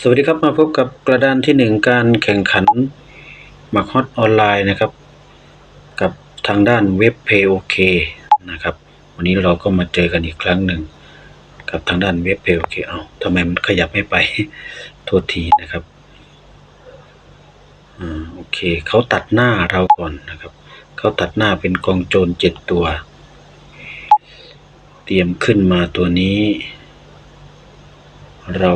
สวัสดีครับมาพบกับกระดานที่หนึ่งการแข่งขันหมักฮอตออนไลน์นะครับ กับทางด้านเว็บเพย์โอเคนะครับ วันนี้เราก็มาเจอกันอีกครั้งหนึ่งกับทางด้านเว็บเพย์โอเคเอาทำไมมันขยับไม่ไปโทษทีนะครับอ่าโอเคเขาตัดหน้าเราก่อนนะครับ เขาตัดหน้าเป็นกองโจรเจ็ดตัว เตรียมขึ้นมาตัวนี้ เรา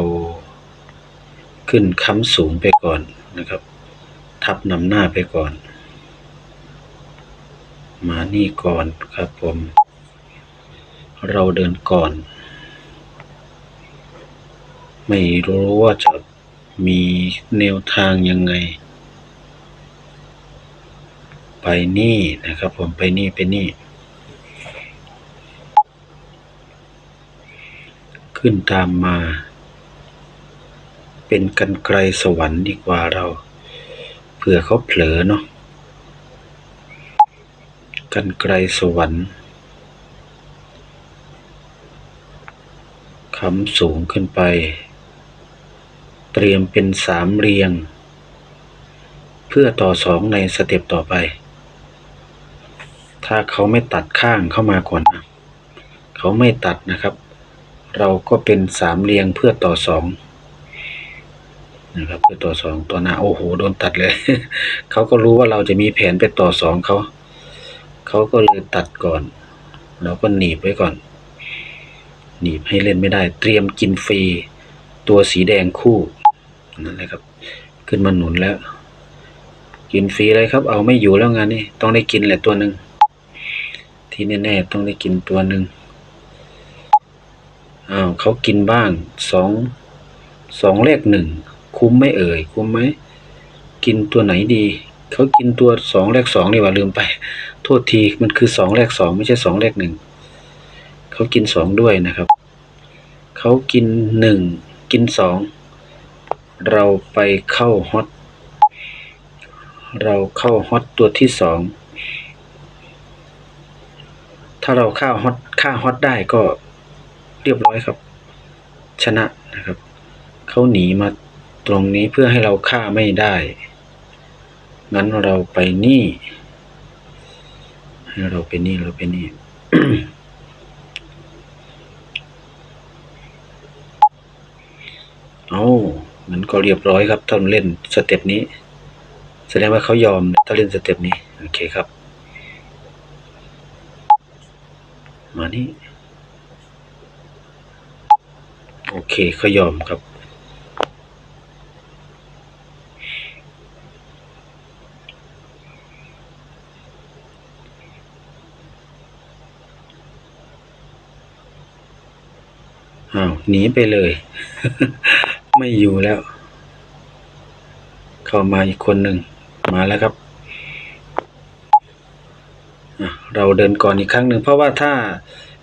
ขึ้นค้ำสูงไปก่อนนะครับ ทับนำหน้าไปก่อน มานี่ก่อนครับผม เราเดินก่อน ไม่รู้ว่าจะมีแนวทางยังไง ไปนี่นะครับผมไปนี่ไปนี่ ขึ้นตามมา เป็นกันไกลสวรรค์ดีกว่าเรา เผื่อเขาเผลอเนาะกันไกลสวรรค์คำสูงขึ้นไป เตรียมเป็นสามเรียง เพื่อต่อสองในสเต็ปต่อไป ถ้าเขาไม่ตัดข้างเข้ามาก่อนนะเขาไม่ตัดนะครับ เราก็เป็นสามเรียงเพื่อต่อสอง นะครับคือต่อสองตัวหน้าโอ้โหโดนตัดเลย เขาก็รู้ว่าเราจะมีแผนไปต่อสองเขาเขาก็เลยตัดก่อน เราก็หนีบไว้ก่อน หนีบให้เล่นไม่ได้ เตรียมกินฟรีตัวสีแดงคู่นั่นแหละครับ ขึ้นมาหนุนแล้ว กินฟรีเลยครับ เอาไม่อยู่แล้วงานนี้ต้องได้กินแหละตัวหนึ่งที่แน่ๆต้องได้กินตัวหนึ่งอ้าวเขากินบ้างสองสองเลขหนึ่ง คุ้มไหมเอ่ย คุ้มไหม กินตัวไหนดี เขากินตัวสองเลขสองนี่ว่าลืมไป โทษทีมันคือสองเลขสองไม่ใช่สองเลขหนึ่ง เขากินสองด้วยนะครับ เขากินหนึ่งกินสอง เราไปเข้าฮอต เราเข้าฮอตตัวที่สอง ถ้าเราฆ่าฮอตฆ่าฮอตได้ก็เรียบร้อยครับ ชนะนะครับ เขาหนีมา ตรงนี้เพื่อให้เราฆ่าไม่ได้ งั้นเราไปนี่ ให้เราไปนี่เราไปนี่ เอางั้นก็เรียบร้อยครับถ้าเล่นสเต็ปนี้ แสดงว่าเขายอมถ้าเล่นสเต็ปนี้ โอเคครับ มานี่ โอเคเขายอมครับ หนีไปเลย ไม่อยู่แล้ว เข้ามาอีกคนหนึ่งมาแล้วครับ เราเดินก่อนอีกครั้งหนึ่งเพราะว่าถ้า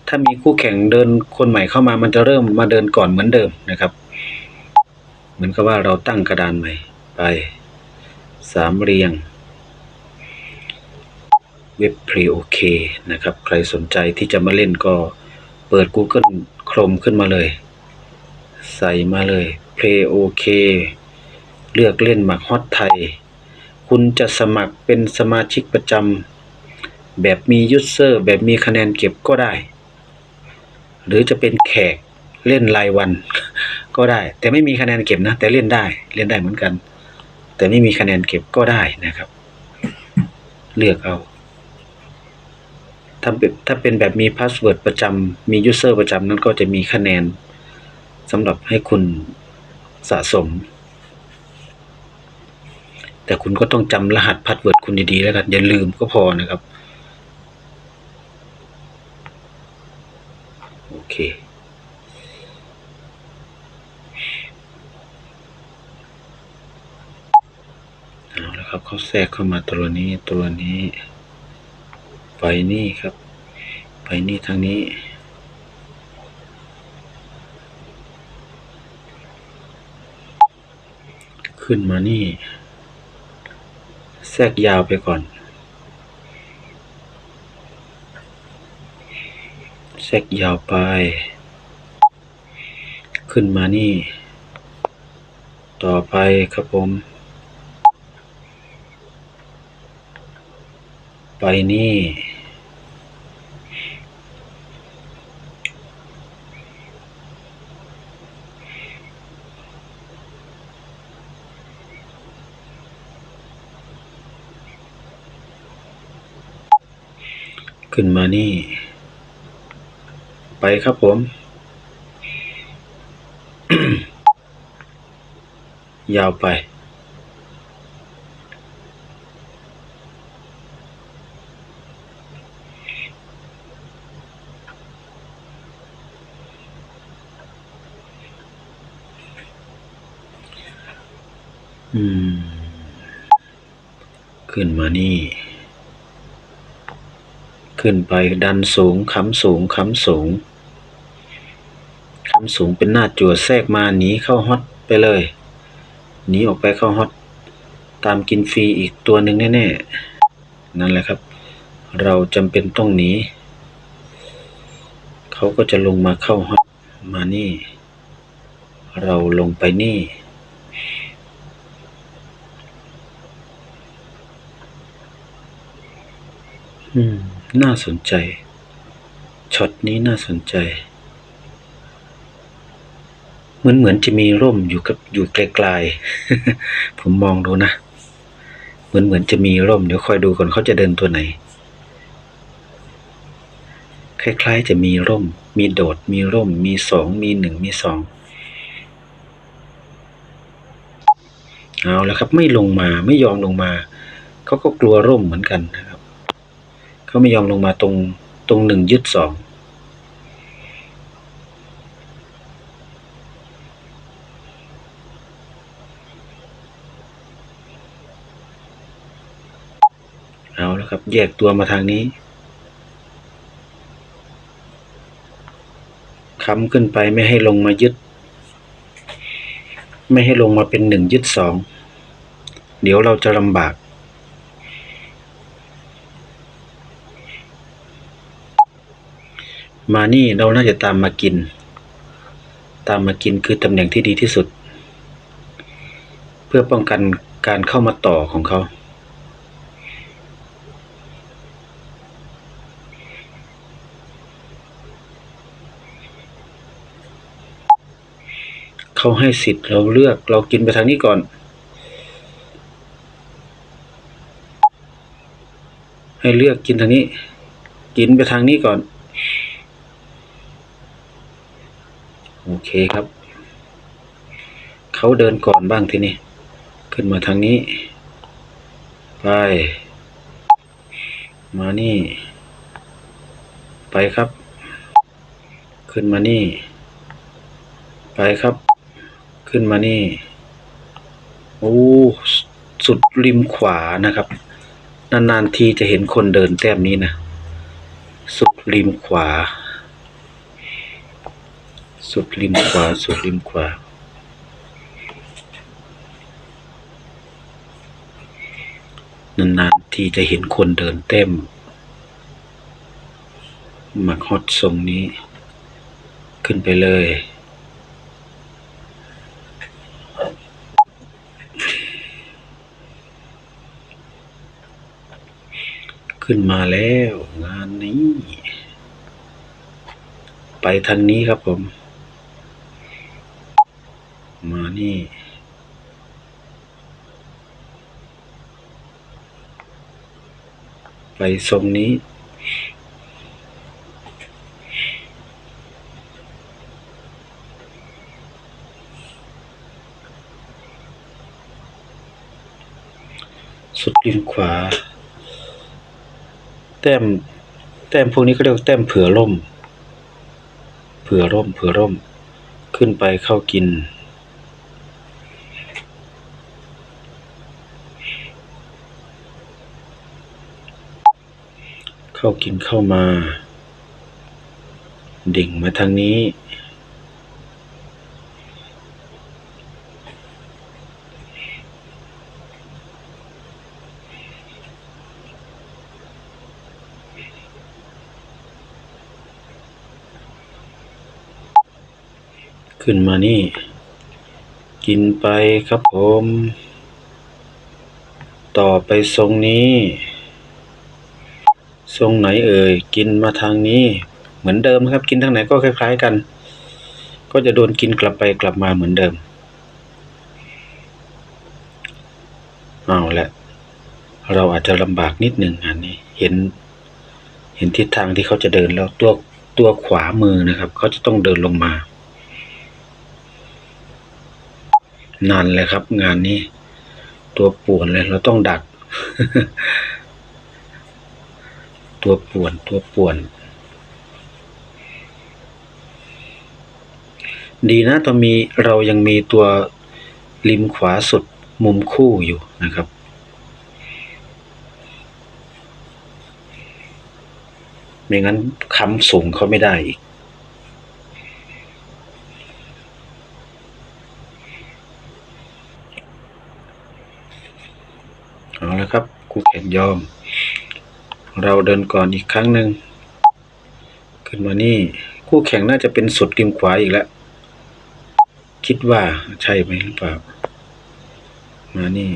ถ้ามีคู่แข่งเดินคนใหม่เข้ามามันจะเริ่มมาเดินก่อนเหมือนเดิมนะครับ เหมือนกับว่าเราตั้งกระดานใหม่ ไปสามเรียงเว็บพรีโอเคนะครับ ใครสนใจที่จะมาเล่นก็เปิด Google Chrome ขึ้นมาเลย ใส่มาเลย Play OK เลือกเล่นหมากฮอตไทย คุณจะสมัครเป็นสมาชิกประจำแบบมียูเซอร์แบบมีคะแนนเก็บก็ได้ หรือจะเป็นแขกเล่นรายวัน ก็ได้ แต่ไม่มีคะแนนเก็บนะ แต่เล่นได้เล่นได้เหมือนกัน แต่ไม่มีคะแนนเก็บก็ได้นะครับ เลือกเอาถ้าเป็นถ้าเป็นแบบมีพาสเวิร์ดประจำมียูเซอร์ประจำนั้นก็จะมีคะแนน สำหรับให้คุณสะสม แต่คุณก็ต้องจำรหัสพาสเวิร์ดคุณดีๆแล้วกัน อย่าลืมก็พอนะครับ โอเคเอาแล้วครับเขาแทรกเข้ามาตัวนี้ตัวนี้ ไปนี่ครับ ไปนี่ทางนี้ ขึ้นมานี่ แทรกยาวไปก่อน แทรกยาวไป ขึ้นมานี่ ต่อไปครับผม ไปนี่ ขึ้นมานี่ ไปครับผม ยาวไป อืม ขึ้นมานี่ ขึ้นไปดันสูงค้ำสูงค้ำสูงค้ำสูงเป็นหน้าจั่วแทรกมาหนีเข้าฮอตไปเลยหนีออกไปเข้าฮอตตามกินฟรีอีกตัวหนึ่งแน่ๆ นั่นแหละครับ เราจำเป็นต้องหนีเขาก็จะลงมาเข้าฮอตมานี่ เราลงไปนี่อืม น่าสนใจ ช็อตนี้น่าสนใจ เหมือนเหมือนจะมีร่มอยู่กับอยู่ไกลๆ ผมมองดูนะ เหมือนเหมือนจะมีร่ม เดี๋ยวคอยดูก่อนเขาจะเดินตัวไหน คล้าย ๆ จะมีร่ม มีโดด มีร่ม มีสอง มีหนึ่ง มีสอง เอาแล้วครับไม่ลงมาไม่ยอมลงมา เขาก็กลัวร่มเหมือนกันนะครับ เขาไม่ยอมลงมาตรงตรงหนึ่งยึดสองเอาแล้วครับแยกตัวมาทางนี้ค้ำขึ้นไปไม่ให้ลงมายึด ไม่ให้ลงมาเป็นหนึ่งยึดสอง เดี๋ยวเราจะลำบาก มานี่เราน่าจะตามมากิน ตามมากินคือตำแหน่งที่ดีที่สุด เพื่อป้องกันการเข้ามาต่อของเขา เขาให้สิทธิ์เราเลือกเรากินไปทางนี้ก่อนให้เลือกกินทางนี้ กินไปทางนี้ก่อน โอเคครับ เขาเดินก่อนบ้างทีนี้ ขึ้นมาทางนี้ ไป มานี่ ไปครับ ขึ้นมานี่ ไปครับ ขึ้นมานี่ โอ้สุดริมขวานะครับ นานๆทีจะเห็นคนเดินแต้มนี้นะ สุดริมขวา สุดริมขวา สุดริมขวา นานๆทีจะเห็นคนเดินเต็มหมักฮอตทรงนี้ ขึ้นไปเลยขึ้นมาแล้วงานนี้ ไปทางนี้ครับผม มา นี่ไปทรงนี้ สุดริมขวา แต้ม แต้มพวกนี้เขาเรียกแต้มเผื่อร่ม เผื่อร่ม เผื่อร่ม ขึ้นไปเข้ากิน เข้ากินเข้ามา ดิ่งมาทางนี้ ขึ้นมานี่ กินกินไปครับผม ต่อไปทรงนี้ ทรงไหนเอ่ยกินมาทางนี้ เหมือนเดิมครับ กินทางไหนก็คล้าย ๆกัน ก็จะโดนกินกลับไปกลับมาเหมือนเดิมเอาละเราอาจจะลำบากนิดหนึ่งอันนี้ เห็น เห็นทิศทางที่เขาจะเดินแล้วตัวตัวขวามือนะครับ เขาจะต้องเดินลงมานานเลยครับ งานนี้ ตัวป่วนเลยเราต้องดัก ตัวป่วนตัวป่วน ดีนะตอนมีเรายังมีตัวริมขวาสุดมุมคู่อยู่นะครับ ไม่งั้นค้ำสูงเขาไม่ได้อีกเอาละครับคู่แข่งยอม เราเดินก่อนอีกครั้งหนึ่งขึ้นมานี่ คู่แข่งน่าจะเป็นสุดริมขวาอีกแล้ว คิดว่าใช่ไหมหรือเปล่า มานี่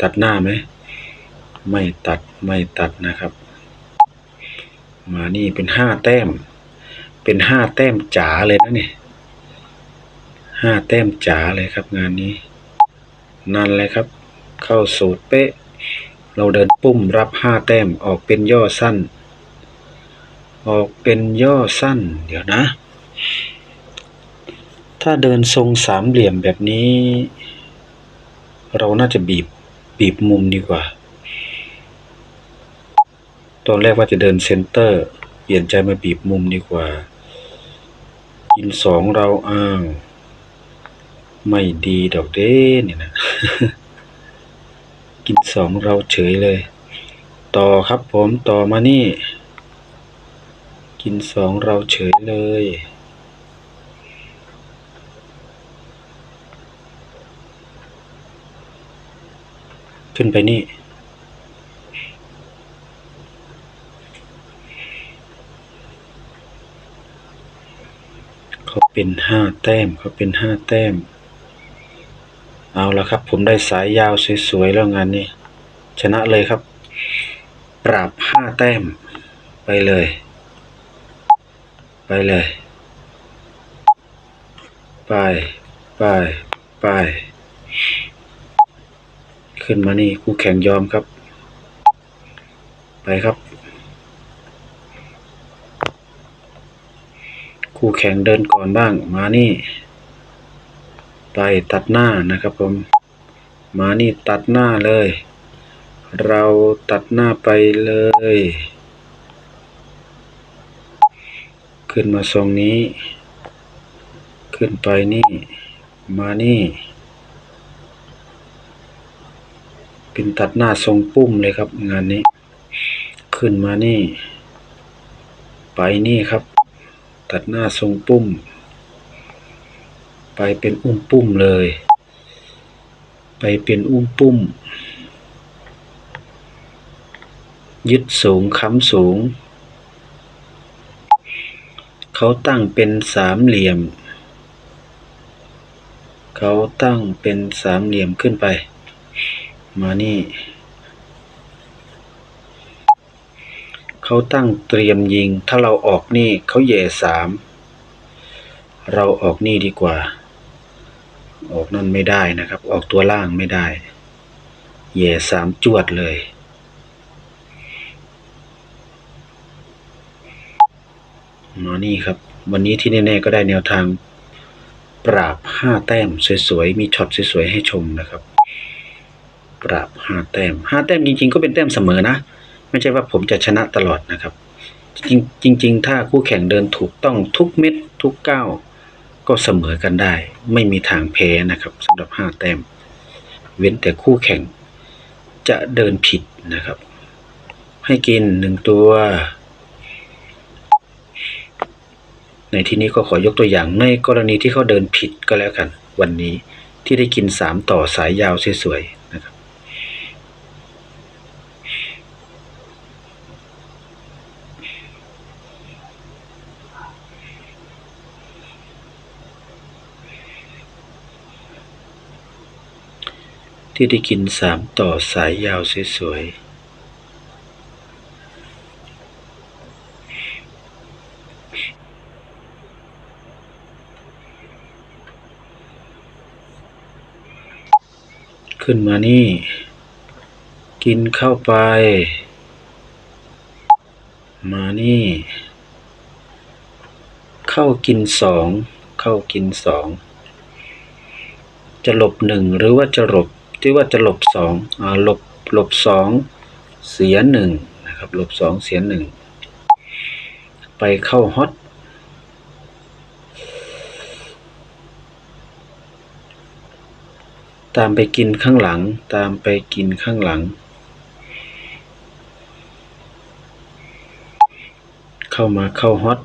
ตัดหน้าไหม ไม่ตัดไม่ตัดนะครับ มานี่เป็นห้าแต้ม เป็นห้าแต้มจ๋าเลยนะเนี่ยห้าแต้มจ๋าเลยครับงานนี้ นั่นเลยครับ เข้าสูตรเป๊ะ เราเดินปุ้มรับห้าแต้มออกเป็นย่อสั้น ออกเป็นย่อสั้น เดี๋ยวนะ ถ้าเดินทรงสามเหลี่ยมแบบนี้ เราน่าจะบีบบีบมุมดีกว่า ตอนแรกว่าจะเดินเซนเตอร์ เปลี่ยนใจมาบีบมุมดีกว่ากินสองเราอ้างไม่ดีดอกเด้เนี่ยนะ กินสองเราเฉยเลย ต่อครับผมต่อมานี่ กินสองเราเฉยเลย ขึ้นไปนี่เขาเป็นห้าแต้มเขาเป็นห้าแต้ม เอาละครับ ผมได้สายยาวสวยๆแล้วงานนี้ ชนะเลยครับ ปราบห้าแต้ม ไปเลย ไปเลย ไปไปไป ขึ้นมานี่คู่แข่งยอมครับ ไปครับ คู่แข่งเดินก่อนบ้างมานี่ ไปตัดหน้านะครับผม มานี่ตัดหน้าเลย เราตัดหน้าไปเลย ขึ้นมาทรงนี้ ขึ้นไปนี่ มานี่ เป็นตัดหน้าทรงปุ้มเลยครับงานนี้ ขึ้นมานี่ ไปนี่ครับ ตัดหน้าทรงปุ้ม ไปเป็นอุ้มปุ้มเลย ไปเป็นอุ้มปุ้ม ยึดสูงค้ำสูง เขาตั้งเป็นสามเหลี่ยม เขาตั้งเป็นสามเหลี่ยมขึ้นไป มานี่ เขาตั้งเตรียมยิง ถ้าเราออกนี่เขาแย่สามเราออกนี่ดีกว่า ออกนั่นไม่ได้นะครับ ออกตัวล่างไม่ได้แย่สามจวดเลย มานี่ครับ วันนี้ที่แน่ๆก็ได้แนวทาง ปราบห้าแต้มสวยๆ มีช็อตสวยๆให้ชมนะครับ ปราบห้าแต้มห้าแต้มจริงๆ ก็เป็นแต้มเสมอนะ ไม่ใช่ว่าผมจะชนะตลอดนะครับ จริงจริงๆถ้าคู่แข่งเดินถูกต้องทุกเม็ดทุกก้าว ก็เสมอกันได้ ไม่มีทางแพ้นะครับสำหรับห้าแต้ม เว้นแต่คู่แข่งจะเดินผิดนะครับ ให้กินหนึ่งตัว ในที่นี้ก็ขอยกตัวอย่างในกรณีที่เขาเดินผิดก็แล้วกัน วันนี้ที่ได้กินสามต่อสายยาวสวยๆนะครับ ม ที่ได้กินสามต่อสายยาวสวยๆ ขึ้นมานี่ กินเข้าไป มานี่ เข้ากินสอง เข้ากินสองจะหลบหนึ่งหรือว่าจะหลบ ที่ว่าจะหลบสองหลบหลบสองเสียหนึ่งนะครับหลบสองเสียหนึ่งไปเข้าฮอตตามไปกินข้างหลัง ตามไปกินข้างหลัง เข้ามาเข้าฮอต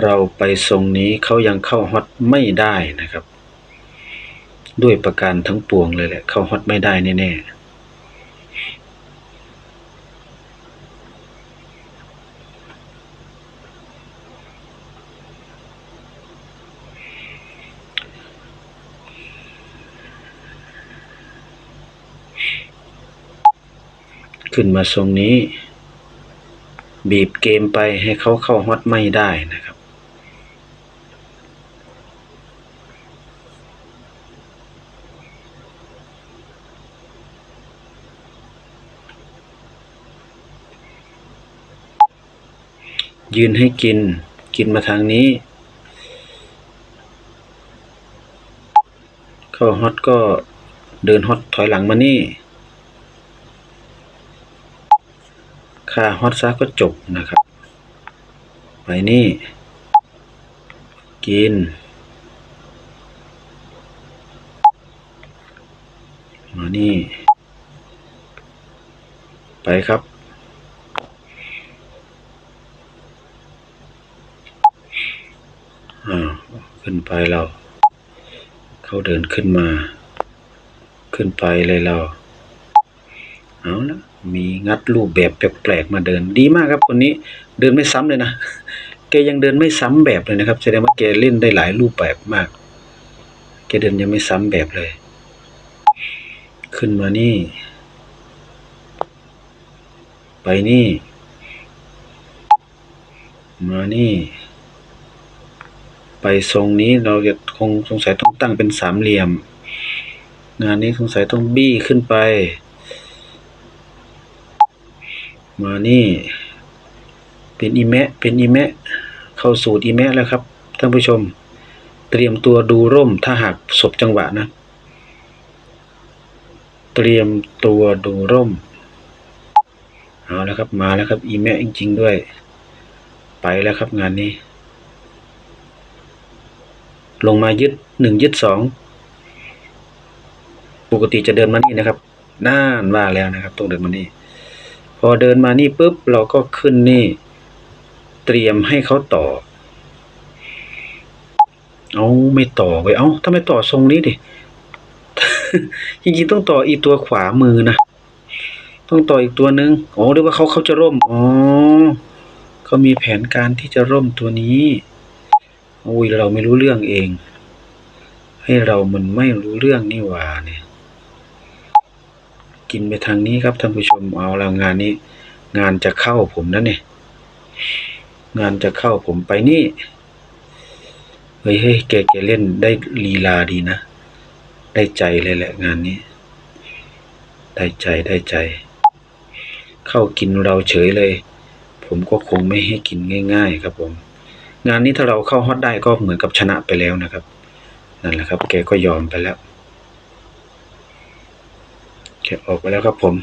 เราไปทรงนี้เขายังเข้าฮอตไม่ได้นะครับ ด้วยประการทั้งปวงเลยแหละ เข้าฮอตไม่ได้แน่ๆขึ้นมาทรงนี้ บีบเกมไปให้เขาเข้าฮอตไม่ได้นะครับ ยืนให้กิน กินมาทางนี้ เข้าฮอตก็เดินฮอตถอยหลังมานี่ค่าฮอตซะก็จบนะครับ ไปนี่ กิน มานี่ ไปครับ อ่าขึ้น ไปเรา เขาเดินขึ้นมา ขึ้นไปเลยเรา เอาละมีงัดรูปแบบแปลกๆมาเดินดีมากครับคนนี้เดินไม่ซ้ำเลยนะแกยังเดินไม่ซ้ำแบบเลยนะครับแสดงว่าแกเล่นได้หลายรูปแบบมากแกเดินยังไม่ซ้ำแบบเลย ขึ้นมานี่ ไปนี่ มานี่ ไปทรงนี้เราจะคงสงสัยต้องตั้งเป็นสามเหลี่ยม งานนี้สงสัยต้องบี้ขึ้นไป มานี่ เป็นอีแมะเป็นอีแมะเข้าสูตรอีแมะแล้วครับท่านผู้ชม เตรียมตัวดูร่มถ้าหากศบจังหวะนะ เตรียมตัวดูร่มเอาแล้วครับมาแล้วครับอีแมะจริง ๆ ด้วย ไปแล้วครับงานนี้ ลงมายึดหนึ่งยึดสองปกติจะเดินมานี่นะครับน่านว่าแล้วนะครับต้องเดินมานี่ พอเดินมานี่ปุ๊บเราก็ขึ้นนี่ เตรียมให้เขาต่อ เอาไม่ต่อไปเอาถ้าไม่ต่อทรงนี้ดิจริงๆต้องต่ออีกตัวขวามือนะต้องต่ออีกตัวหนึ่งโอ้หรือว่าเขาเขาจะร่มอ๋อเขามีแผนการที่จะร่มตัวนี้ อุ้ยเราไม่รู้เรื่องเอง ให้เรามันไม่รู้เรื่องนี่หว่าเนี่ย กินไปทางนี้ครับท่านผู้ชมเอาแล้วงานนี้ งานจะเข้าผมนะเนี่ย งานจะเข้าผมไปนี่ เฮ้ยเฮ้ยแกแกเล่นได้ลีลาดีนะ ได้ใจเลยแหละงานนี้ ได้ใจได้ใจ เข้ากินเราเฉยเลย ผมก็คงไม่ให้กินง่าย ๆ ครับผม งานนี้ถ้าเราเข้าฮอตได้ก็เหมือนกับชนะไปแล้วนะครับ นั่นแหละครับ แกก็ยอมไปแล้วแกออกไปแล้วครับผม